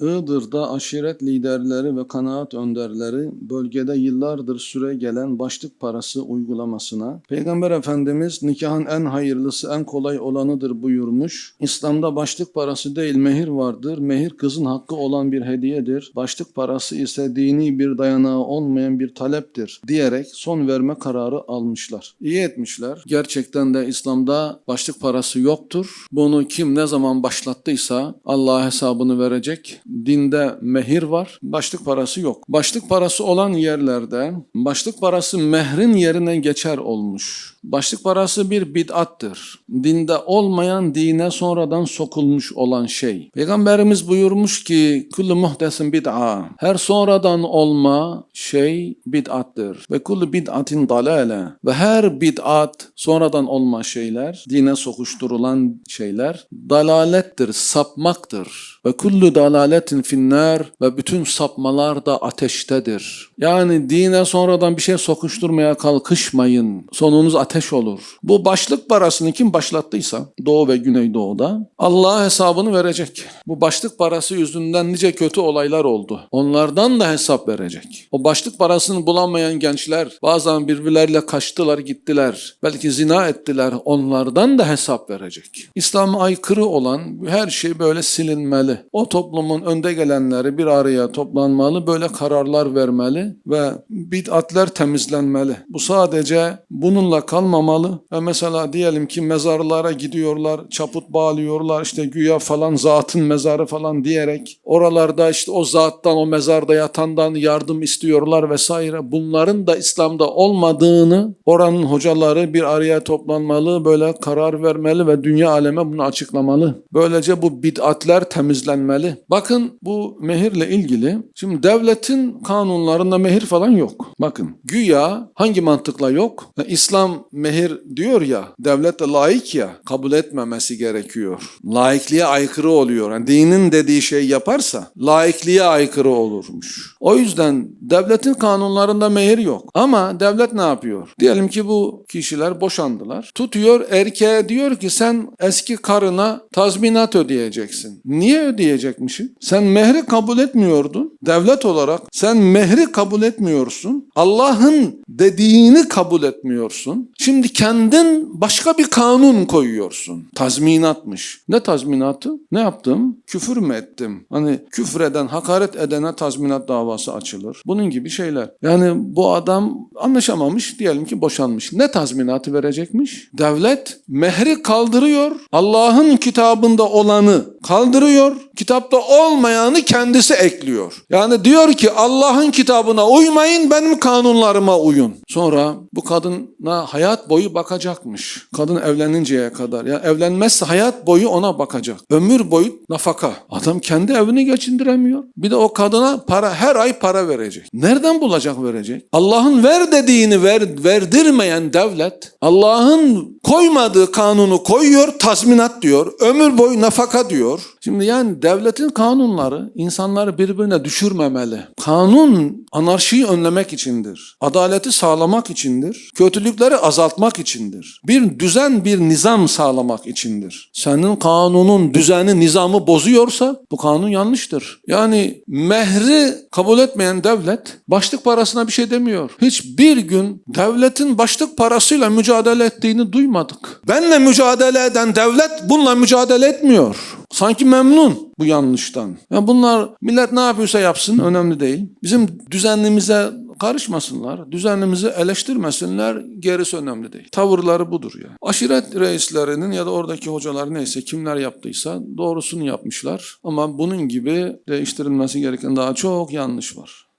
Iğdır'da aşiret liderleri ve kanaat önderleri bölgede yıllardır süre gelen başlık parası uygulamasına Peygamber Efendimiz nikahın en hayırlısı en kolay olanıdır buyurmuş. İslam'da başlık parası değil mehir vardır. Mehir kızın hakkı olan bir hediyedir. Başlık parası ise dini bir dayanağı olmayan bir taleptir diyerek son verme kararı almışlar. İyi etmişler. Gerçekten de İslam'da başlık parası yoktur. Bunu kim ne zaman başlattıysa Allah hesabını verecek. Dinde mehir var, başlık parası yok. Başlık parası olan yerlerde başlık parası mehrin yerine geçer olmuş. Başlık parası bir bid'attır. Dinde olmayan dine sonradan sokulmuş olan şey. Peygamberimiz buyurmuş ki kullu muhdesin bid'a. Her sonradan olma şey bid'attır. Ve kullu bid'atin dalale. Ve her bid'at sonradan olma şeyler, dine sokuşturulan şeyler dalalettir, sapmaktır. Ve kullu dalaletin finnar ve bütün sapmalar da ateştedir. Yani dine sonradan bir şey sokuşturmaya kalkışmayın. Sonunuz ateş olur. Bu başlık parasını kim başlattıysa Doğu ve Güneydoğu'da Allah hesabını verecek. Bu başlık parası yüzünden nice kötü olaylar oldu. Onlardan da hesap verecek. O başlık parasını bulamayan gençler bazen birbirleriyle kaçtılar gittiler. Belki zina ettiler. Onlardan da hesap verecek. İslam'a aykırı olan her şey böyle silinmeli. O toplumun önde gelenleri bir araya toplanmalı, böyle kararlar vermeli ve bid'atler temizlenmeli. Bu sadece bununla kalmamalı. Ve mesela diyelim ki mezarlara gidiyorlar, çaput bağlıyorlar, işte güya falan zatın mezarı falan diyerek oralarda işte o zattan, o mezarda yatandan yardım istiyorlar vesaire. Bunların da İslam'da olmadığını oranın hocaları bir araya toplanmalı, böyle karar vermeli ve dünya aleme bunu açıklamalı. Böylece bu bid'atler temizlenmeli. Bakın bu mehirle ilgili şimdi devletin kanunlarında mehir falan yok. Bakın güya hangi mantıkla yok? İslam mehir diyor ya devlet de laik ya kabul etmemesi gerekiyor. Laikliğe aykırı oluyor. Yani dinin dediği şey yaparsa laikliğe aykırı olurmuş. O yüzden devletin kanunlarında mehir yok. Ama devlet ne yapıyor? Diyelim ki bu kişiler boşandılar. Tutuyor erkeğe diyor ki sen eski karına tazminat ödeyeceksin. Niye ödeyecekmişsin? Sen mehri kabul etmiyordun. Devlet olarak sen mehri kabul etmiyorsun. Allah'ın dediğini kabul etmiyorsun. Şimdi kendin başka bir kanun koyuyorsun. Tazminatmış. Ne tazminatı? Ne yaptım? Küfür mü ettim? Hani küfreden, hakaret edene tazminat davası açılır. Bunun gibi şeyler. Yani bu adam anlaşamamış diyelim ki boşanmış. Ne tazminatı verecekmiş? Devlet mehri kaldırıyor. Allah'ın kitabında olanı kaldırıyor. Kitapta olmayanı kendisi ekliyor. Yani diyor ki Allah'ın kitabına uymayın benim kanunlarıma uyun. Sonra bu kadına hayat boyu bakacakmış. Kadın evleninceye kadar. Ya evlenmezse hayat boyu ona bakacak. Ömür boyu nafaka. Adam kendi evini geçindiremiyor. Bir de o kadına para her ay para verecek. Nereden bulacak verecek? Allah'ın ver dediğini ver, verdirmeyen devlet Allah'ın koymadığı kanunu koyuyor, tazminat diyor. Ömür boyu nafaka diyor. Şimdi yani devletin kanunları insanları birbirine düşürmemeli. Kanun anarşiyi önlemek içindir. Adaleti sağlamak içindir. Kötülükleri azaltmak içindir. Bir düzen, bir nizam sağlamak içindir. Senin kanunun düzeni, nizamı bozuyorsa bu kanun yanlıştır. Yani mehri kabul etmeyen devlet başlık parasına bir şey demiyor. Hiçbir gün devletin başlık parasıyla mücadele ettiğini duymadık. Benle mücadele eden devlet bununla mücadele etmiyor. Sanki memnun bu yanlıştan. Ya bunlar millet ne yapıyorsa yapsın önemli değil. Bizim düzenimize karışmasınlar, düzenimizi eleştirmesinler, gerisi önemli değil. Tavırları budur ya. Aşiret reislerinin ya da oradaki hocalar neyse kimler yaptıysa doğrusunu yapmışlar. Ama bunun gibi değiştirilmesi gereken daha çok yanlış var.